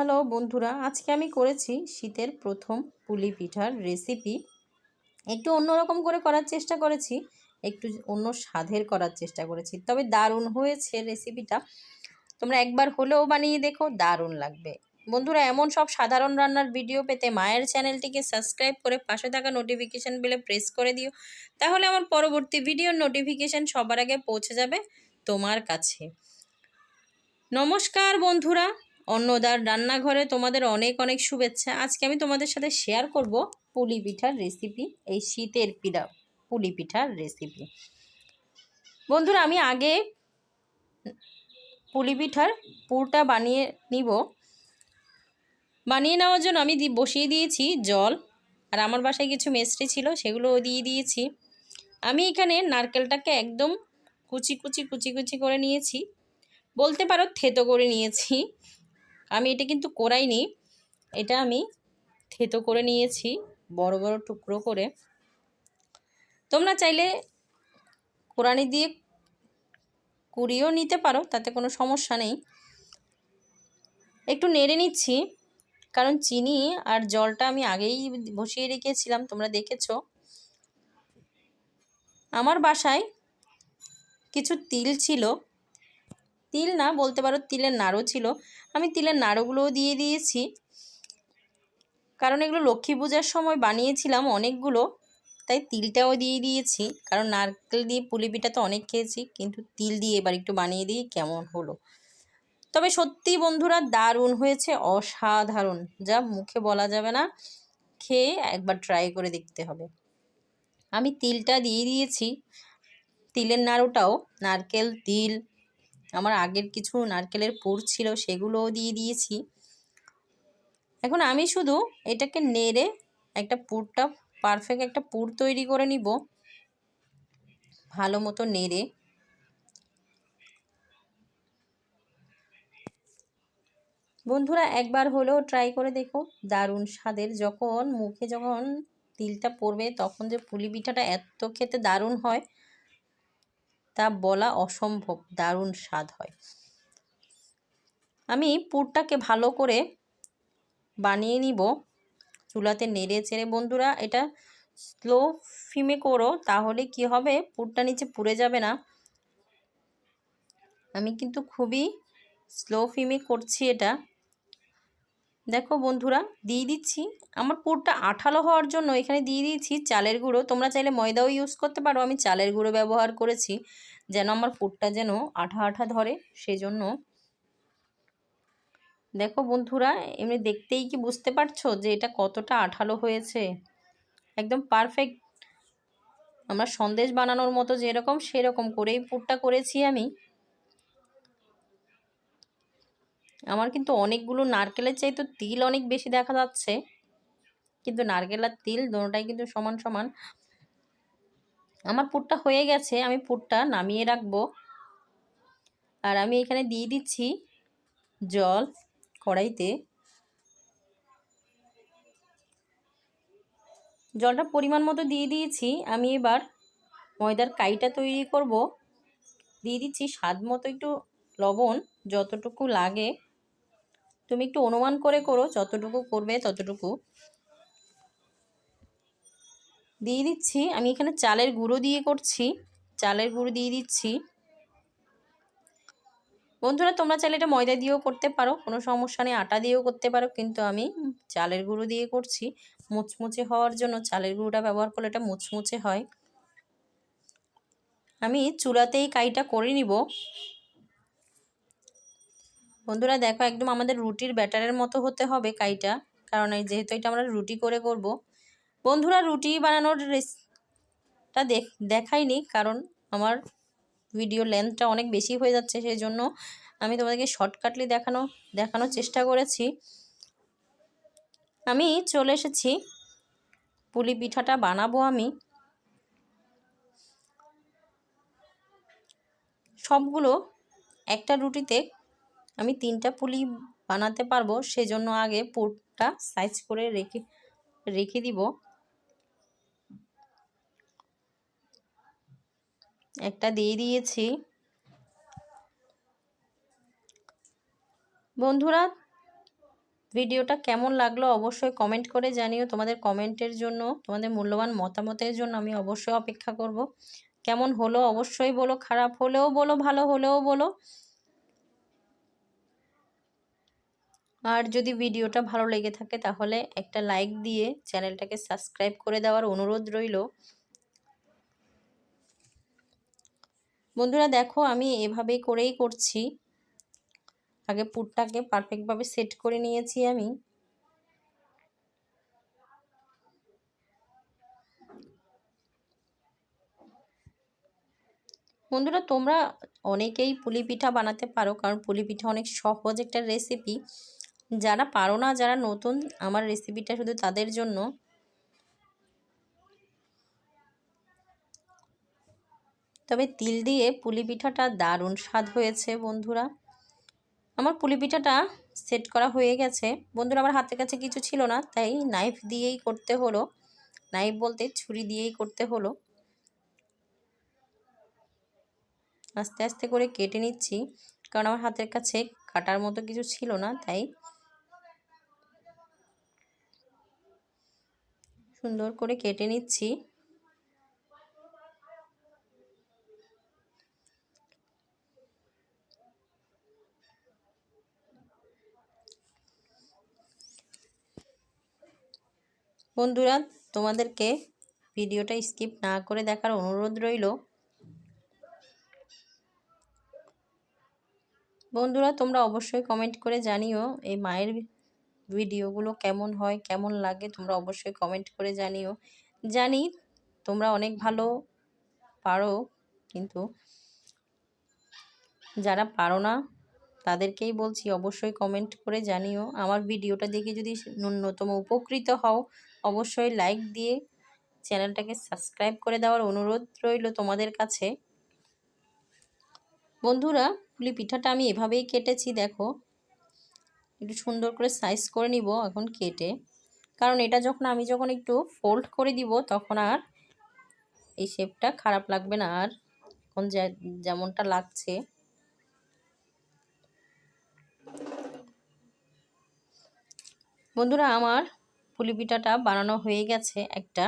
Hello বন্ধুরা, আজকে আমি করেছি শীতের প্রথম পুলি পিঠার রেসিপি একটু অন্যরকম করে করার চেষ্টা করেছি, একটু অন্য স্বাদের করার চেষ্টা করেছি, তবে দারুণ হয়েছে রেসিপিটা তোমরা একবার হলেও বানিয়ে দেখো, দারুণ লাগবে। বন্ধুরা, এমন সব সাধারণ রান্নার ভিডিও পেতে মায়ের চ্যানেলটিকে সাবস্ক্রাইব করে পাশে থাকা নোটিফিকেশান বেলে প্রেস করে দিও। তাহলে আমার পরবর্তী ভিডিওর নোটিফিকেশান সবার আগে পৌঁছে যাবে তোমার কাছে। নমস্কার বন্ধুরা অন্নদার রান্নাঘরে তোমাদের অনেক অনেক শুভেচ্ছা। আজকে আমি তোমাদের সাথে শেয়ার করব পুলি পিঠার রেসিপি এই শীতের পিঠা, পুলি পিঠার রেসিপি বন্ধুরা, আমি আগে পুলি পিঠার পুরটা বানিয়ে নিব। বানিয়ে নেওয়ার জন্য আমি বসিয়ে দিয়েছি জল, আর আমার বাসায় কিছু মেস্ট্রি ছিল সেগুলোও দিয়ে দিয়েছি। আমি এখানে নারকেলটাকে একদম কুচি কুচি কুচি কুচি করে নিয়েছি। বলতে পারো থেতো করে নিয়েছি। আমি এটা কিন্তু কোরাইনি। এটা আমি থেতো করে নিয়েছি, বড় বড় টুকরো করে। তোমরা চাইলে কোরআনি দিয়ে কুড়িয়েও নিতে পারো, তাতে কোনো সমস্যা নেই। একটু নেড়ে নিচ্ছি, কারণ চিনি আর জলটা আমি আগেই বসিয়ে রেখেছিলাম, তোমরা দেখেছ। আমার বাসায় কিছু তিল ছিল। তিল না, বলতে পারো তিলের নাড়ু ছিল। আমি তিলের নাড়ুগুলোও দিয়ে দিয়েছি। কারণ এগুলো লক্ষ্মী পূজার সময় বানিয়েছিলাম অনেকগুলো, তাই তিলটাও দিয়ে দিয়েছি। কারণ নারকেল দিয়ে পুলি পিঠা তো অনেক খেয়েছি, কিন্তু তিল দিয়ে এবার একটু বানিয়ে দিই, কেমন হলো? তবে সত্যি বন্ধুরা দারুণ হয়েছে, অসাধারণ, যা মুখে বলা যাবে না, খেয়ে একবার ট্রাই করে দেখতে হবে। আমি তিলটা দিয়ে দিয়েছি, তিলের নাড়ুটাও, নারকেল, তিল আমার আগের কিছু নারকেলের পুর ছিল সেগুলোও দিয়ে দিয়েছি। এখন আমি শুধু এটাকে নেড়ে একটা পুরটা পারফেক্ট একটা পুর তৈরি করে নিব। ভালো মতো নেড়ে। বন্ধুরা, একবার হলেও ট্রাই করে দেখো, দারুণ স্বাদের। যখন মুখে যখন তিলটা পড়বে, তখন যে পুলি পিঠাটা এত খেতে দারুণ হয়। তা বলা অসম্ভব, দারুণ স্বাদ হয়। আমি পুরটাকে ভালো করে বানিয়ে নিব। চুলাতে নেড়ে চেড়ে, বন্ধুরা, এটা স্লো ফিমে করো, তাহলে কি হবে? পুরটা নিচে পুড়ে যাবে না। আমি কিন্তু খুবই স্লো ফিমে করছি এটা। দেখো বন্ধুরা, দিয়ে দিচ্ছি। আমার পুরটা আঠালো হওয়ার জন্য এখানে দিয়ে দিয়েছি চালের গুঁড়ো। তোমরা চাইলে ময়দাও ইউজ করতে পারো। আমি চালের গুঁড়ো ব্যবহার করেছি, যেন আমার পুরটা যেন আঠা আঠা ধরে। সেজন্য দেখো বন্ধুরা, এমনি দেখতেই কি বুঝতে পারছ যে এটা কতটা আঠালো হয়েছে? একদম পারফেক্ট আমরা সন্দেশ বানানোর মতো যেরকম, সেরকম করেই পুরটা করেছি আমি। আমার কিন্তু অনেকগুলো নারকেলের চাই তো তিল অনেক বেশি দেখা যাচ্ছে। কিন্তু নারকেল আর তিল দুটাই কিন্তু সমান সমান। আমার পুরটা হয়ে গেছে, আমি পুরটা নামিয়ে রাখব। আর আমি এখানে দিয়ে দিচ্ছি জল কড়াইতে। জলটা পরিমাণ মতো দিয়ে দিয়েছি। আমি এবার ময়দার কাইটা তৈরি করব। দিয়ে দিচ্ছি স্বাদ মতো একটু লবণ, যতটুকু লাগে। তুমি একটু অনুমান করে করো যতটুকু করবে ততটুকু। দিয়ে দিচ্ছি, আমি এখানে চালের গুঁড়ো দিয়ে করছি। চালের গুঁড়ো দিয়ে দিচ্ছি। বন্ধুরা, তোমরা চাইলে এটা ময়দা দিয়েও করতে পারো, কোনো সমস্যা নেই, আটা দিয়েও করতে পারো, কিন্তু আমি চালের গুঁড়ো দিয়ে করছি। মুচমুচে হওয়ার জন্য চালের গুঁড়োটা ব্যবহার করলে এটা মুচমুচে হয়। আমি চুলাতেই কাইটা করে নিব। বন্ধুরা দেখো একদম আমাদের রুটির ব্যাটারের মতো হতে হবে কাইটা, কারণ এই যেহেতু এটা আমরা রুটি করে করব। বন্ধুরা রুটি বানানোর রেসটা দেখ, দেখাইনি, কারণ আমার ভিডিও লেন্থটা অনেক বেশি হয়ে যাচ্ছে সেই জন্য আমি তোমাদেরকে শর্টকাটলি দেখানো, দেখানোর চেষ্টা করেছি। আমি চলে এসেছি, পুলি পিঠাটা বানাবো আমি। সবগুলো একটা রুটিতে আমি তিনটা পুলি বানাতে পারব, সেজন্য আগে পুরটা সাইজ করে রেখে রেখে দিব। একটা দিয়ে দিয়েছি। বন্ধুরা, ভিডিওটা কেমন লাগল অবশ্যই কমেন্ট করে জানিও। তোমাদের কমেন্টের জন্য, তোমাদের মূল্যবান মতামতের জন্য আমি অবশ্যই অপেক্ষা করব। কেমন হলো অবশ্যই বলো, খারাপ হলেও বলো, ভালো হলেও বলো। আর যদি ভিডিওটা ভালো লেগে থাকে তাহলে একটা লাইক দিয়ে চ্যানেলটাকে সাবস্ক্রাইব করে দেওয়ার অনুরোধ রইল। বন্ধুরা দেখো আমি এভাবেই করেই করছি। আগে পুরটাকে পারফেক্টভাবে সেট করে নিয়েছি আমি। বন্ধুরা তোমরা অনেকেই পুলি পিঠা বানাতে পারো, কারণ পুলি পিঠা অনেক সহজ একটা রেসিপি যারা পারো না, যারা নতুন, আমার রেসিপিটা শুধু তাদের জন্য। তবে তিল দিয়ে পুলি পিঠাটা দারুণ স্বাদ হয়েছে, বন্ধুরা। আমার পুলি পিঠাটা সেট করা হয়ে গেছে। বন্ধুরা, আমার হাতের কাছে কিছু ছিল না, তাই নাইফ দিয়েই করতে হলো। নাইফ বলতে ছুরি দিয়েই করতে হলো। আস্তে আস্তে করে কেটে নিচ্ছি, কারণ আমার হাতের কাছে কাটার মতো কিছু ছিল না, তাই সুন্দর করে কেটে নিচ্ছি। বন্ধুরা, তোমাদেরকে ভিডিওটা স্কিপ না করে দেখার অনুরোধ রইল। বন্ধুরা, তোমরা অবশ্যই কমেন্ট করে জানিও, এই মায়ের ভিডিওগুলো কেমন হয়, কেমন লাগে তোমরা অবশ্যই কমেন্ট করে জানিও। জানি তোমরা অনেক ভালো পারো, কিন্তু যারা পারো না, তাদেরকেই বলছি অবশ্যই কমেন্ট করে জানিও। আমার ভিডিওটা দেখে যদি ন্যূনতম উপকৃত হও, অবশ্যই লাইক দিয়ে চ্যানেলটাকে সাবস্ক্রাইব করে দেওয়ার অনুরোধ রইল তোমাদের কাছে। বন্ধুরা, পুলি পিঠাটা আমি এভাবেই কেটেছি, দেখো। একটু সুন্দর করে সাইজ করে নিব এখন কেটে। কারণ এটা যখন আমি যখন একটু ফোল্ড করে দিব তখন আর এই শেপটা খারাপ লাগবে না। আর এখন যেমনটা লাগছে। বন্ধুরা, আমার পুলি পিঠাটা বানানো হয়ে গেছে একটা।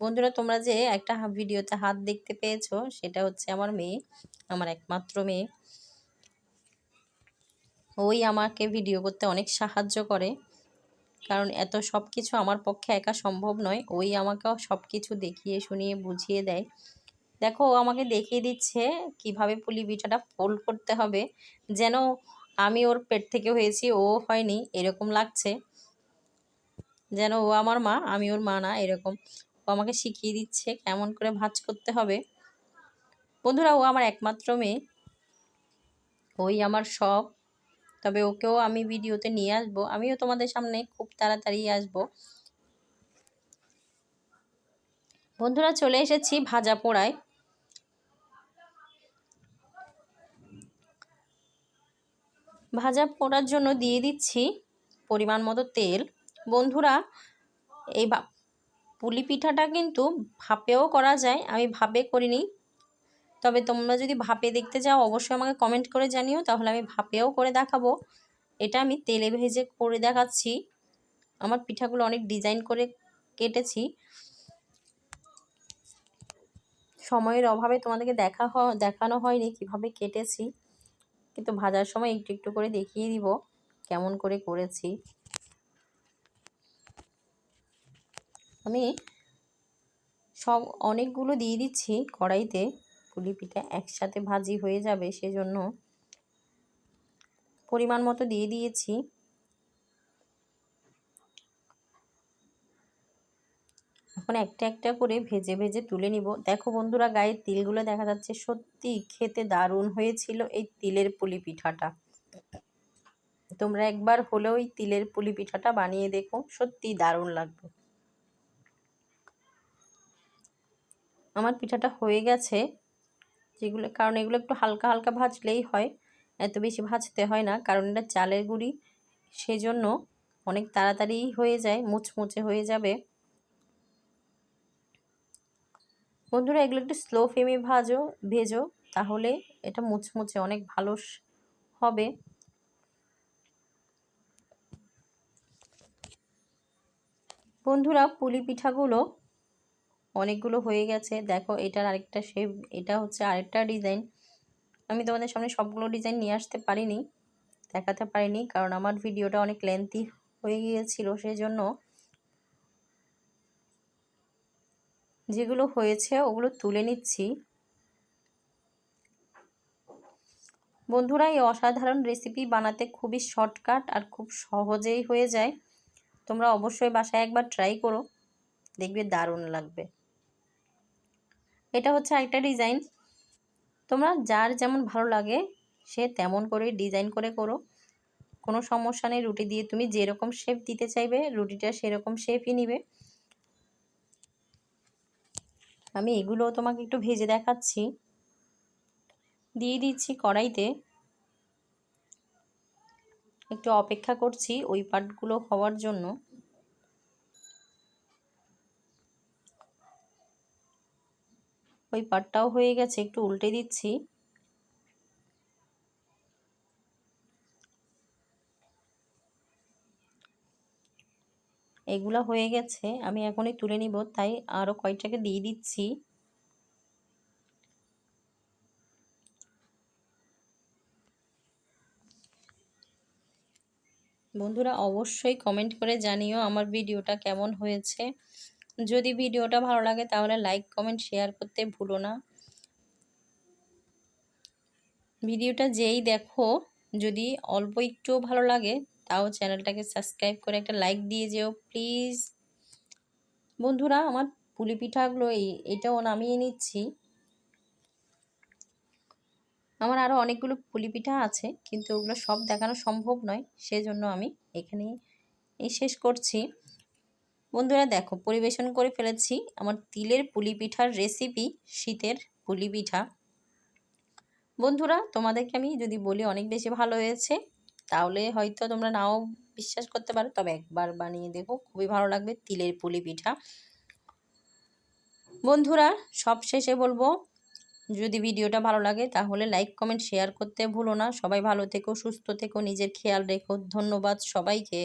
বন্ধুরা, তোমরা যে একটা ভিডিওতে হাত দেখতে পেয়েছ, সেটা হচ্ছে আমার মেয়ে, আমার একমাত্র মেয়ে। ওই আমাকে ভিডিও করতে অনেক সাহায্য করে। কারণ এত সব কিছু আমার পক্ষে একা সম্ভব নয়। ওই আমাকেও সব কিছু দেখিয়ে, শুনিয়ে, বুঝিয়ে দেয়। দেখো, ও আমাকে দেখিয়ে দিচ্ছে কীভাবে পুলি পিঠাটা ফোল্ড করতে হবে। যেন আমি ওর পেট থেকে হয়েছি, ও হয়নি, এরকম লাগছে। যেন ও আমার মা, আমি ওর মা না, এরকম। ও আমাকে শিখিয়ে দিচ্ছে কেমন করে ভাজ করতে হবে। বন্ধুরা, ও আমার একমাত্র মেয়ে। ওই আমার সব তবে ওকেও আমি ভিডিওতে নিয়ে আসব। আমিও তোমাদের সামনে খুব তাড়াতাড়ি আসব। বন্ধুরা, চলে এসেছি ভাজা পোড়ায়। ভাজা পোড়ার জন্য দিয়ে দিচ্ছি পরিমাণ মতো তেল। বন্ধুরা, এই পুলি পিঠাটা কিন্তু ভাপেও করা যায়। আমি ভাপে করিনি তবে তোমরা যদি ভাপে দেখতে চাও অবশ্যই আমাকে কমেন্ট করে জানিও, তাহলে আমি ভাপেও করে দেখাবো। এটা আমি তেলে ভেজে করে দেখাচ্ছি। আমার পিঠাগুলো অনেক ডিজাইন করে কেটেছি। সময়ের অভাবে তোমাদেরকে দেখা দেখানো হয়নি কীভাবে কেটেছি, কিন্তু ভাজার সময় একটু একটু করে দেখিয়ে দিব কেমন করে করেছি। আমি সব অনেকগুলো দিয়ে দিচ্ছি কড়াইতে। পুলি পিঠা একসাথে ভাজি হয়ে যাবে, সেজন্য পরিমাণ মতো দিয়ে দিয়েছি। এখন একটা একটা করে ভেজে ভেজে তুলে নিব। দেখো বন্ধুরা গায়ে তিলগুলো দেখা যাচ্ছে সত্যি খেতে দারুণ হয়েছিল এই তিলের পুলি পিঠাটা। তোমরা একবার হলেও এই তিলের পুলি পিঠাটা বানিয়ে দেখো সত্যি দারুণ লাগবে। আমার পিঠাটা হয়ে গেছে। যেগুলো, কারণ এগুলো একটু হালকা হালকা ভাজলেই হয়। এত বেশি ভাজতে হয় না, কারণ এটা চালের গুঁড়ি। সেজন্য অনেক তাড়াতাড়ি হয়ে যায়, মুচমুচে হয়ে যাবে। বন্ধুরা, এগুলো একটু স্লো ফ্লেমে ভাজো, ভেজো, তাহলে এটা মুচমুচে অনেক ভালো হবে। বন্ধুরা, পুলি পিঠাগুলো অনেকগুলো হয়ে গেছে। দেখো, এটার আরেকটা শেপ এটা হচ্ছে আরেকটা ডিজাইন আমি তোমাদের সামনে সবগুলো ডিজাইন নিয়ে আসতে পারিনি, দেখাতে পারিনি, কারণ আমার ভিডিওটা অনেক লেন্থি হয়ে গিয়েছিল সেই জন্য যেগুলো হয়েছে, ওগুলো তুলে নিচ্ছি। বন্ধুরা, এই অসাধারণ রেসিপি বানাতে খুবই শর্টকাট আর খুব সহজেই হয়ে যায়। তোমরা অবশ্যই বাসায় একবার ট্রাই করো, দেখবে দারুণ লাগবে। এটা হচ্ছে একটা ডিজাইন। তোমরা যার যেমন ভালো লাগে, সে তেমন করে ডিজাইন করে করো। কোনো সমস্যা নেই, রুটি দিয়ে তুমি যেরকম শেপ দিতে চাইবে, রুটিটা সেরকম শেপই নিবে। আমি এগুলো তোমাকে একটু ভেজে দেখাচ্ছি। দিয়ে দিচ্ছি কড়াইতে। একটু অপেক্ষা করছি ওই পাটগুলো হওয়ার জন্য। ওই পাটটাও হয়ে গেছে, একটু উল্টে দিচ্ছি। এগুলা হয়ে গেছে, আমি এখনই তুলে নিব, তাই আরও কয়টাকে দিয়ে দিচ্ছি। বন্ধুরা, অবশ্যই কমেন্ট করে জানিও আমার ভিডিওটা কেমন হয়েছে। যদি ভিডিওটা ভালো লাগে তাহলে লাইক, কমেন্ট, শেয়ার করতে ভুলো না। ভিডিওটা যেই দেখো, যদি অল্প একটুও ভালো লাগে, তাও চ্যানেলটাকে সাবস্ক্রাইব করে একটা লাইক দিয়ে যেও, প্লিজ। বন্ধুরা, আমার পুলি পিঠাগুলো এই, এটাও নামিয়ে নিচ্ছি। আমার আরও অনেকগুলো পুলি পিঠা আছে, কিন্তু ওগুলো সব দেখানো সম্ভব নয়, সেজন্য আমি এখানে এই শেষ করছি। বন্ধুরা দেখো, পরিবেশন করে ফেলেছি আমার তিলের পুলি পিঠার রেসিপি শীতের পুলি পিঠা বন্ধুরা, তোমাদেরকে আমি যদি বলি অনেক বেশি ভালো হয়েছে, তাহলে হয়তো তোমরা নাও বিশ্বাস করতে পারো, তবে একবার বানিয়ে দেখো, খুবই ভালো লাগবে তিলের পুলি পিঠা বন্ধুরা সব শেষে বলব, যদি ভিডিওটা ভালো লাগে তাহলে লাইক কমেন্ট শেয়ার করতে ভুলো না। সবাই ভালো থেকো, সুস্থ থেকো, নিজের খেয়াল রেখো। ধন্যবাদ সবাইকে।